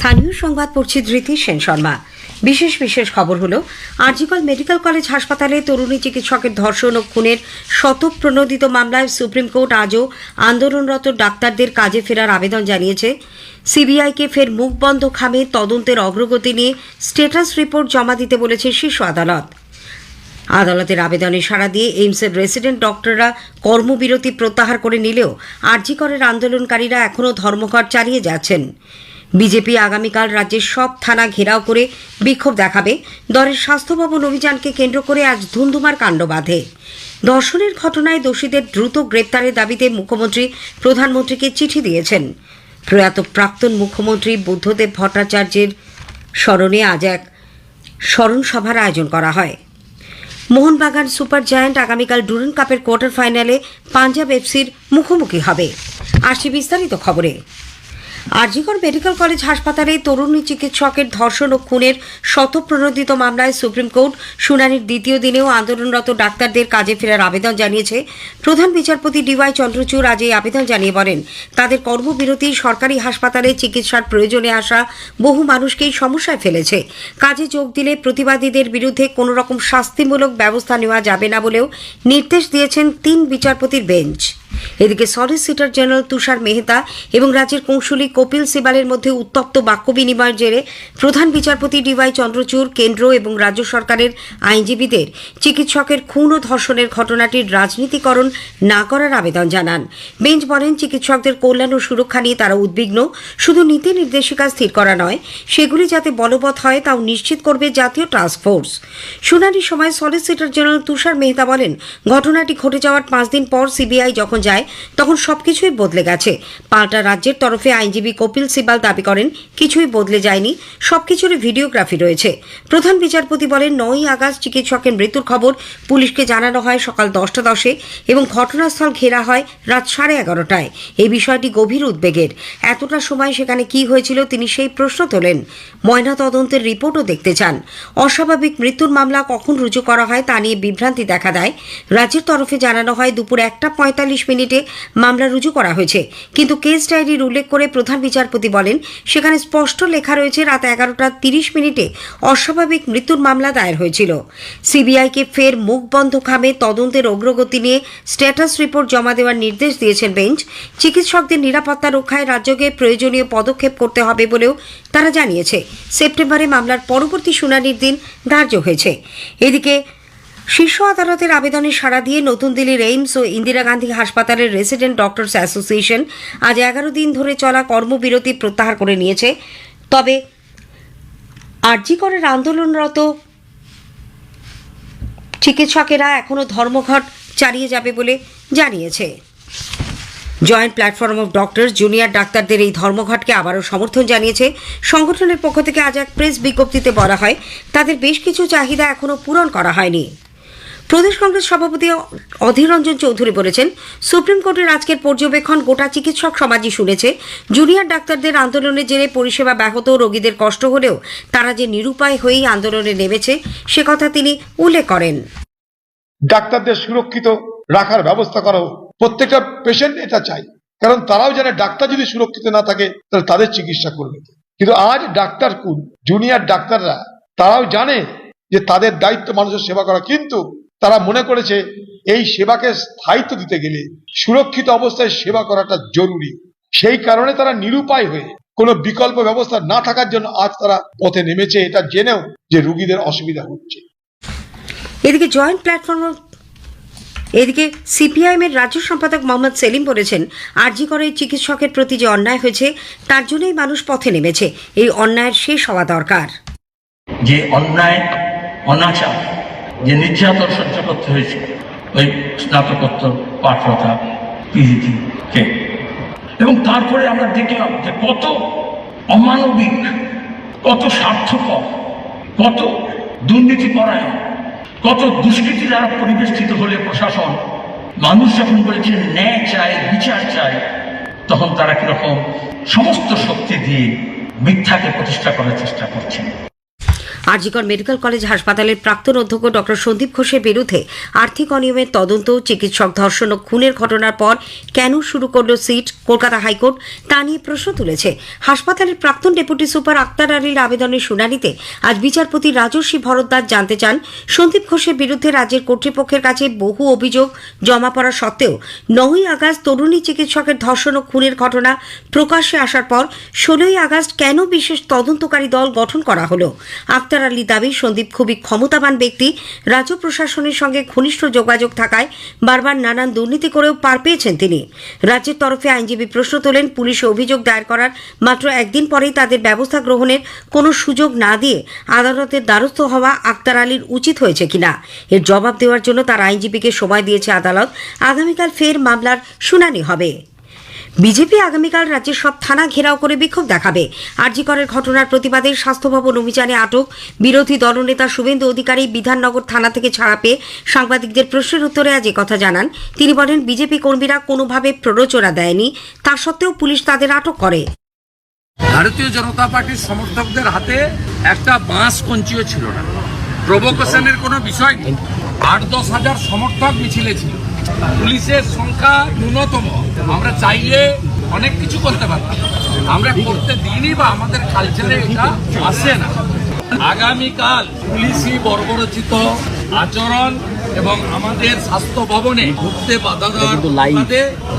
স্থানীয় সংবাদ পড়ছি ধৃতি সেন শর্মা। বিশেষ বিশেষ খবর হলো আরজিকল মেডিকেল কলেজ হাসপাতালে তরুণী চিকিৎসকের ধর্ষণ ও খুনের শতপ্রণোদিত মামলায় সুপ্রিম কোর্ট আজও আন্দোলনরত ডাক্তারদের কাজে ফেরার আবেদন জানিয়েছে। সিবিআইকে ফের মুখ বন্ধ খামে তদন্তের অগ্রগতি নিয়ে স্টেটাস রিপোর্ট জমা দিতে বলেছে শীর্ষ আদালত। আদালতের আবেদনে সাড়া দিয়ে এইমসের রেসিডেন্ট ডক্টররা কর্মবিরতি প্রত্যাহার করে নিলেও আরজিকরের আন্দোলনকারীরা এখনও ধর্মঘট চালিয়ে যাচ্ছেন। বিজেপি আগামীকাল রাজ্যের সব থানা ঘেরাও করে বিক্ষোভ দেখাবে। দলের স্বাস্থ্য ভবন অভিযানকে কেন্দ্র করে আজ ধুমধুমার কাণ্ড বাঁধে। দর্শনের ঘটনায় দোষীদের দ্রুত গ্রেপ্তারের দাবিতে মুখ্যমন্ত্রী, প্রধানমন্ত্রীকে চিঠি দিয়েছেন। প্রয়াত প্রাক্তন মুখ্যমন্ত্রী বুদ্ধদেব ভট্টাচার্যের স্মরণে আজ এক স্মরণ সভার আয়োজন করা হয়। মোহনবাগান সুপার জায়ান্ট আগামীকাল ডুরান কাপের কোয়ার্টার ফাইনালে পাঞ্জাব এফসির মুখোমুখি হবে। আসি বিস্তারিত খবরে। আরজিকর মেডিকেল কলেজ হাসপাতালে তরুণী চিকিৎসকের ধর্ষণ ও খুনের শতপ্রণোদিত মামলায় সুপ্রিম কোর্ট শুনানির দ্বিতীয় দিনেও আন্দোলনরত ডাক্তারদের কাজে ফেরার আবেদন জানিয়েছে। প্রধান বিচারপতি ডিওয়াই চন্দ্রচূড় আজ এই আবেদন জানিয়ে বলেন, তাদের কর্মবিরতি সরকারি হাসপাতালে চিকিৎসার প্রয়োজনে আসা বহু মানুষকেই সমস্যায় ফেলেছে। কাজে যোগ দিলে প্রতিবাদীদের বিরুদ্ধে কোনো রকম শাস্তিমূলক ব্যবস্থা নেওয়া যাবে না বলেও নির্দেশ দিয়েছেন তিন বিচারপতির বেঞ্চ। এদিকে সলিসিটর জেনারেল তুষার মেহতা এবং রাজ্যের কৌশলী কপিল সিবালের মধ্যে উত্তপ্ত বাক্য বিনিময়ের জেরে প্রধান বিচারপতি ডিওয়াই চন্দ্রচূড়, কেন্দ্র এবং রাজ্য সরকারের আইনজীবীদের চিকিৎসকের খুন ও ধর্ষণের ঘটনাটির রাজনীতিকরণ না করার আবেদন জানান। বেঞ্চ বলেন, চিকিৎসকদের কল্যাণ ও সুরক্ষা নিয়ে তারা উদ্বিগ্ন। শুধু নীতি নির্দেশিকা স্থির করা নয়, সেগুলি যাতে বলবৎ হয় তাও নিশ্চিত করবে জাতীয় টাস্ক ফোর্স শুনানির সময় সলিসিটর জেনারেল তুষার মেহতা বলেন, ঘটনাটি ঘটে যাওয়ার পাঁচ দিন পর সিবিআই যখন যায়, তখন সবকিছুই বদলে গেছে। পাল্টা রাজ্যের তরফে আইনজীবী কপিল সিবাল দাবি করেন, কিছুই বদলে যায়নি, সবকিছুরই ভিডিওগ্রাফি রয়েছে। প্রধান বিচারপতি বলেন, নয়ই আগস্ট চিকিৎসকের মৃত্যুর খবর, পুলিশকে জানানো হয় সকাল দশটা দশে এবং ঘটনাস্থল ঘেরা হয় রাত সাড়ে এগারোটায়। এই বিষয়টি গভীর উদ্বেগের। এতটা সময় সেখানে কি হয়েছিল তিনি সেই প্রশ্ন তোলেন। ময়না তদন্তের রিপোর্টও দেখতে চান। অস্বাভাবিক মৃত্যুর মামলা কখন রুজু করা হয় তা নিয়ে বিভ্রান্তি দেখা দেয়। রাজ্যের তরফে জানানো হয় দুপুর একটা পঁয়তাল্লিশ মিনিটে মামলা রুজু করা হয়েছে। কিন্তু কেস ডায়েরির উল্লেখ করে প্রধান বিচারপতি বলেন, সেখানে স্পষ্ট লেখা রয়েছে, রাত এগারোটা তিরিশ মিনিটে অস্বাভাবিক মৃত্যুর মামলা দায়ের হয়েছিল। সিবিআইকে ফের মুখ বন্ধ খামে তদন্তের অগ্রগতি নিয়ে স্ট্যাটাস রিপোর্ট জমা দেওয়ার নির্দেশ দিয়েছেন বেঞ্চ। চিকিৎসকদের নিরাপত্তা রক্ষায় রাজ্যকে প্রয়োজনীয় পদক্ষেপ করতে হবে বলেও তারা জানিয়েছে। সেপ্টেম্বরে মামলার পরবর্তী শুনানির দিন ধার্য হয়েছে। এদিকে শীর্ষ আদালতের আবেদনে সাড়া দিয়ে নতুন দিল্লির এইমস ও ইন্দিরা গান্ধী হাসপাতালের রেসিডেন্ট ডক্টরস অ্যাসোসিয়েশন আজ এগারো দিন ধরে চলা কর্মবিরতি প্রত্যাহার করে নিয়েছে। তবে আরজিকরের আন্দোলনরত চিকিৎসকেরা এখনও ধর্মঘট চালিয়ে যাবে বলে জানিয়েছে। Joint platform of doctors junior ডাক্তারদের এই ধর্মঘটকে আবারও সমর্থন জানিয়েছে। সংগঠনের পক্ষ থেকে আজ এক প্রেস বিজ্ঞপ্তিতে বলা হয়, তাদের বেশ কিছু চাহিদা এখনও পূরণ করা হয়নি। প্রদেশ কংগ্রেস সভাপতি অধীর রঞ্জন চৌধুরী বলেছেন, সুপ্রিম কোর্টের আজকের পর্যবেক্ষণ গোটা চিকিৎসক সমাজই শুনেছে। জুনিয়র ডাক্তারদের আন্দোলনের জেরে পরিষেবা ব্যাহত রোগীদের কষ্ট হলেও তারা যে নিরুপায় হয়েই আন্দোলনে নেমেছে, সে কথা তিনি উল্লেখ করেন। ডাক্তারদের সুরক্ষিত রাখার ব্যবস্থা করা প্রত্যেকটা পেশেন্ট এটা চাই কারণ তারাও জানে ডাক্তার যদি সুরক্ষিত না থাকে, তাহলে তাদের চিকিৎসা করবে কিন্তু আজ ডাক্তার কোন জুনিয়র ডাক্তাররা, তারাও জানে যে তাদের দায়িত্ব মানুষের সেবা করা। কিন্তু তারা মনে করেছে এই সেবাকে স্থায়িত্ব দিতে গেলে সুরক্ষিত অবস্থায় সেবা করাটা জরুরি। সেই কারণে তারা নিরুপায় হয়ে কোনো বিকল্প ব্যবস্থা না থাকার জন্য আজ তারা পথে নেমেছে। এটা জেনেও যে রুগীদের অসুবিধা হচ্ছে। এদিকে জয়েন্ট প্ল্যাটফর্ম এদিকে সিপিআইএম এর রাজ্য সম্পাদক মোহাম্মদ সেলিম বলেছেন আরজি করে চিকিৎসকের প্রতি যে অন্যায় হয়েছে তার জন্যই মানুষ পথে নেমেছে। এই অন্যায়ের শেষ হওয়া দরকার। যে অন্যায় অনাচার যে নির্যাতন সহ্য করতে হয়েছে, ওই স্নাতকোত্তর, পাঠরতা পিজিটি কে। এবং তারপরে আমরা দেখলাম যে কত অমানবিক, কত স্বার্থপর, কত দুর্নীতিপরায়ণ, কত দুষ্কৃতি দ্বারা পরিবেষ্টিত হলে প্রশাসন, মানুষ যখন বলেছে, ন্যায় চায়, বিচার চায়, তখন তারা কীরকম সমস্ত শক্তি দিয়ে মিথ্যাকে প্রতিষ্ঠা করার চেষ্টা করছেন আরজিকর মেডিকেল কলেজ হাসপাতালের প্রাক্তন অধ্যক্ষ ডক্টর সন্দীপ ঘোষের বিরুদ্ধে আর্থিক অনিয়মের তদন্ত, চিকিৎসক ধর্ষণ ও খুনের ঘটনার পর কেন শুরু করল সিট? কলকাতা হাইকোর্ট তা নিয়ে প্রশ্ন তুলেছে। হাসপাতালের প্রাক্তন ডেপুটি সুপার আক্তার আলীর আবেদনের শুনানিতে আজ বিচারপতি রাজস্বী ভরদ্বাজ জানতে চান, সন্দীপ ঘোষের বিরুদ্ধে রাজ্যের কর্তৃপক্ষের কাছে বহু অভিযোগ জমা পড়া সত্ত্বেও নয়ই আগস্ট তরুণী চিকিৎসকের ধর্ষণ ও খুনের ঘটনা প্রকাশ্যে আসার পর ষোলোই আগস্ট কেন বিশেষ তদন্তকারী দল গঠন করা হলো? আক্তার আলী দাবি, সন্দীপ খুবই ক্ষমতাবান ব্যক্তি। রাজ্য প্রশাসনের সঙ্গে ঘনিষ্ঠ যোগাযোগ থাকায় বারবার নানান দুর্নীতি করেও পার পেয়েছেন তিনি। রাজ্যের তরফে আইনজীবী প্রশ্ন তোলেন, পুলিশে অভিযোগ দায়ের করার মাত্র একদিন পরেই তাদের ব্যবস্থা গ্রহণের কোনো সুযোগ না দিয়ে আদালতের দ্বারস্থ হওয়া আক্তার আলীর উচিত হয়েছে কিনা? এর জবাব দেওয়ার জন্য তার আইনজীবীকে সময় দিয়েছে আদালত। আগামীকাল ফের মামলার শুনানি হবে। বিজেপি আগামীকাল রাজ্যের সব থানা ঘেরাও করে বিক্ষোভ দেখাবে। আরজিকরের ঘটনার প্রতিবাদে স্বাস্থ্য ভবন অভিযানে আটক বিরোধী দলনেতা শুভেন্দু অধিকারী বিধাননগর থানা থেকে ছাড়া পেয়ে সাংবাদিকদের প্রশ্নের উত্তরে আজ কথা জানান। তিনি বলেন, বিজেপি কর্মীরা কোনোভাবে প্ররোচনা দেয়নি, তা সত্ত্বেও পুলিশ তাদের আটক করে। ভারতীয় জনতা পার্টির সমর্থকদের হাতে একটা বাঁশ কঞ্চিও ছিল না। প্রভোকেশনের কোনো বিষয় নেই। আট দশ হাজার সমর্থক মিছিলে ছিল। পুলিশের সংখ্যা ন্যূনতম। আমরা চাইলে অনেক কিছু করতে পারতাম। আমরা করতে দিইনি বা আমাদের কালচারে এটা আসে না। আগামীকাল পুলিশি বর্বরচিত আচরণ এবং আমাদের স্বাস্থ্য ভবনে ঢুকতে বাধা দেওয়ার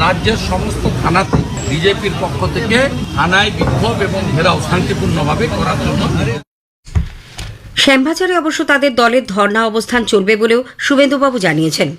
রাজ্যের সমস্ত থানাতে বিজেপির পক্ষ থেকে থানায় বিক্ষোভ এবং ঘেরাও শান্তিপূর্ণভাবে করার জন্য। শ্যামবাজারে অবশ্য তাদের দলের ধর্ণা অবস্থান চলবে বলেও শুভেন্দুবাবু জানিয়েছেন।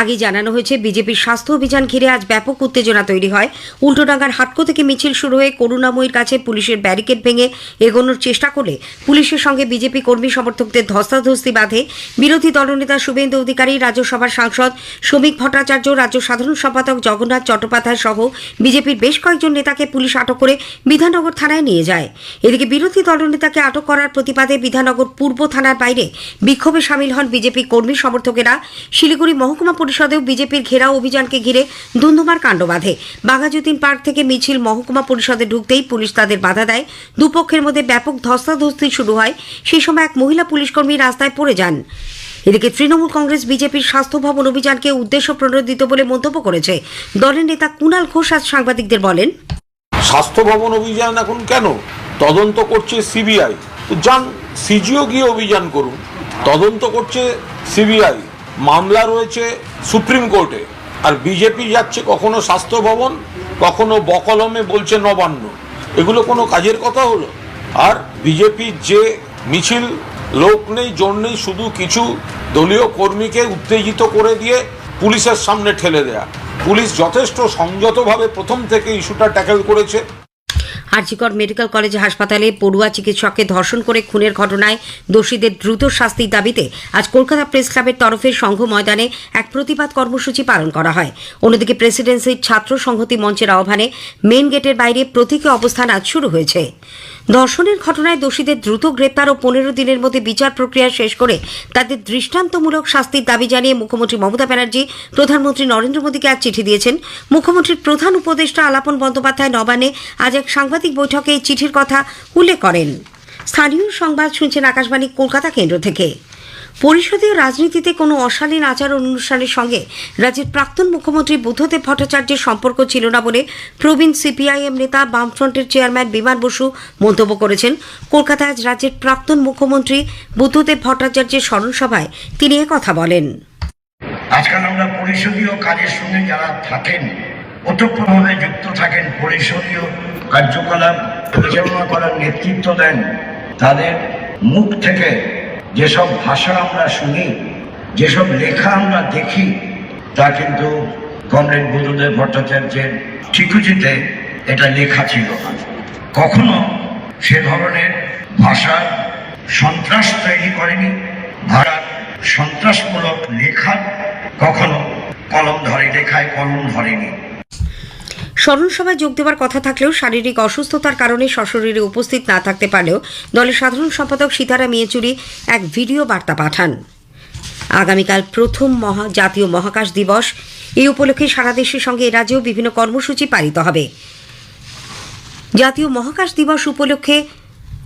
আগে জানানো হয়েছে, বিজেপির স্বাস্থ্য অভিযান ঘিরে আজ ব্যাপক উত্তেজনা তৈরি হয়। উল্টোডাঙ্গার হাটকো থেকে মিছিল শুরু হয়ে করুণাময়ীর কাছে পুলিশের ব্যারিকেড ভেঙে এগোনোর চেষ্টা করলে পুলিশের সঙ্গে বিজেপি কর্মী সমর্থকদের ধস্তাধস্তি বাঁধে। বিরোধী দলনেতা শুভেন্দু অধিকারী, রাজ্যসভার সাংসদ শ্রমিক ভট্টাচার্য, রাজ্য সাধারণ সম্পাদক জগন্নাথ চট্টোপাধ্যায় সহ বিজেপির বেশ কয়েকজন নেতাকে পুলিশ আটক করে বিধাননগর থানায় নিয়ে যায়। এদিকে বিরোধী দলনেতাকে আটক করার প্রতিবাদে বিধাননগর পূর্ব থানার বাইরে বিক্ষোভে সামিল হন বিজেপি কর্মী সমর্থকেরা। শিলিগুড়ি মহকুমা পরিষদেও বিজেপির ঘেরাও অভিযানকে ঘিরে ধুন্ধুমার কাণ্ড বাঁধে। বাঘাযতীন পার্ক থেকে মিছিল মহকুমা পরিষদে ঢুকতেই পুলিশ তাদের বাধা দেয়। দুপক্ষের মধ্যে ব্যাপক ধস্তাধস্তি শুরু হয়। সেই সময় এক মহিলা পুলিশকর্মী রাস্তায় পড়ে যান। এদিকে তৃণমূল কংগ্রেস বিজেপির স্বাস্থ্য ভবন অভিযানকে উদ্দেশ্য প্রণোদিত বলে মন্তব্য করেছে। দলের নেতা কুণাল ঘোষ আজ সাংবাদিকদের বলেন, স্বাস্থ্য ভবন অভিযান এখন কেন? তদন্ত করছে সিবিআই। যান, সিজিও গিয়ে অভিযান করুন। তদন্ত করছে সিবিআই। মামলা রয়েছে সুপ্রিম কোর্টে। আর বিজেপি যাচ্ছে কখনো স্বাস্থ্য ভবন, কখনো বকলমে বলছে নবান্ন। এগুলো কোনো কাজের কথা হলো? আর বিজেপির যে মিছিল, লোক নেই, জোর নেই, শুধু কিছু দলীয় কর্মীকে উত্তেজিত করে দিয়ে পুলিশের সামনে ঠেলে দেয়া। পুলিশ যথেষ্ট সংযতভাবে প্রথম থেকে ইস্যুটা ট্যাকেল করেছে। আরজিকর মেডিকেল কলেজ হাসপাতালে পড়ুয়া চিকিৎসককে ধর্ষণ করে খুনের ঘটনায় দোষীদের দ্রুত শাস্তির দাবিতে আজ কলকাতা প্রেস ক্লাবের তরফে সংঘ ময়দানে এক প্রতিবাদ কর্মসূচি পালন করা হয়। অন্যদিকে প্রেসিডেন্সির ছাত্র সংহতি মঞ্চের আহ্বানে মেন গেটের বাইরে প্রতীকী অবস্থান আজ শুরু হয়েছে। ধর্ষণের ঘটনায় দোষীদের দ্রুত গ্রেপ্তার ও পনেরো দিনের মধ্যে বিচার প্রক্রিয়া শেষ করে তাদের দৃষ্টান্তমূলক শাস্তির দাবি জানিয়ে মুখ্যমন্ত্রী মমতা ব্যানার্জি প্রধানমন্ত্রী নরেন্দ্র মোদীকে আজ চিঠি দিয়েছেন। মুখ্যমন্ত্রীর প্রধান উপদেষ্টা আলাপন বন্দ্যোপাধ্যায় নবানে আজ এক সাংবাদিক বৈঠকে এই চিঠির কথা উল্লেখ করেন। স্থানীয় সংবাদ শুনছেন আকাশবাণী কলকাতা কেন্দ্র থেকে। পরিষদীয় রাজনীতিতে কোনো অশালীন আচার অনুষ্ঠানের সঙ্গে রাজ্যের প্রাক্তন মুখ্যমন্ত্রী বুদ্ধদেব ভট্টাচার্যের সম্পর্ক ছিল না বলে প্রবীণ সিপিআইএম নেতা বামফ্রন্টের চেয়ারম্যান বিমান বসু মন্তব্য করেছেন। কলকাতায় আজ রাজ্যের প্রাক্তন মুখ্যমন্ত্রী বুদ্ধদেব ভট্টাচার্যের স্মরণ সভায় তিনি কথা বলেন। আজকাল আমরা পরিষদীয় কাজের সঙ্গে যারা থাকেন ওতপ্রোতভাবে যুক্ত থাকেন, পরিষদীয় কার্যকলাপ পরিচালনা করার নেতৃত্ব দেন, তাদের মুখ থেকে যেসব ভাষা আমরা শুনি, যেসব লেখা আমরা দেখি, তা কিন্তু কমরেড বুদ্ধদেব ভট্টাচার্যের ঠিকুচিতে এটা লেখা ছিল। কখনো সে ধরনের ভাষার সন্ত্রাস তৈরি করেনি ভাড়ার সন্ত্রাসমূলক লেখা কখনো কলম ধরে লেখায় কলম ধরেনি। স্মরণ সভায় যোগ দেওয়ার কথা থাকলেও শারীরিক অসুস্থতার কারণে সশরীরে উপস্থিত না থাকতে পারলেও দলের সাধারণ সম্পাদক সীতারাম ইয়েচুরি এক ভিডিও বার্তা পাঠান। আগামীকাল প্রথম মহা জাতীয় মহাকাশ দিবস। এই উপলক্ষে সারা দেশের সঙ্গে রাজ্যেও বিভিন্ন কর্মসূচি পালিত হবে। জাতীয় মহাকাশ দিবস উপলক্ষে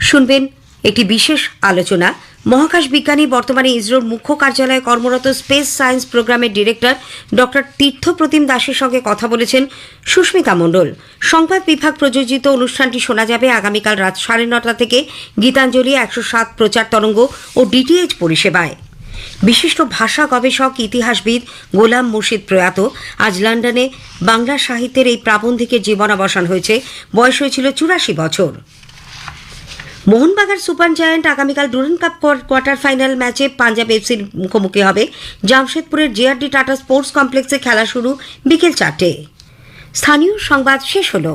শুনবেন একটি বিশেষ আলোচনা। মহাকাশ বিজ্ঞানী বর্তমানে ইসরোর মুখ্য কার্যালয়ে কর্মরত স্পেস সায়েন্স প্রোগ্রামের ডিরেক্টর ডক্টর তীর্থপ্রতিম দাসের সঙ্গে কথা বলেছেন সুস্মিতা মণ্ডল। সংবাদ বিভাগ প্রযোজিত অনুষ্ঠানটি শোনা যাবে আগামীকাল রাত সাড়ে নটা থেকে গীতাঞ্জলি একশো সাত প্রচার তরঙ্গ ও ডিটিএইচ পরিষেবায়। বিশিষ্ট ভাষা গবেষক, ইতিহাসবিদ গোলাম মুর্শিদ প্রয়াত, আজ লন্ডনে বাংলা সাহিত্যের এই প্রাবন্ধিকের জীবনাবসান হয়েছে। বয়স হয়েছিল চুরাশি বছর। মোহনবাগান সুপার জায়ান্ট আগামীকাল ডুরান কাপ কোয়ার্টার ফাইনাল ম্যাচে পাঞ্জাব এফসির মুখোমুখি হবে। জামশেদপুরের জেআরডি টাটা স্পোর্টস কমপ্লেক্সে খেলা শুরু বিকেল চারটে। স্থানীয় সংবাদ শেষ হলো।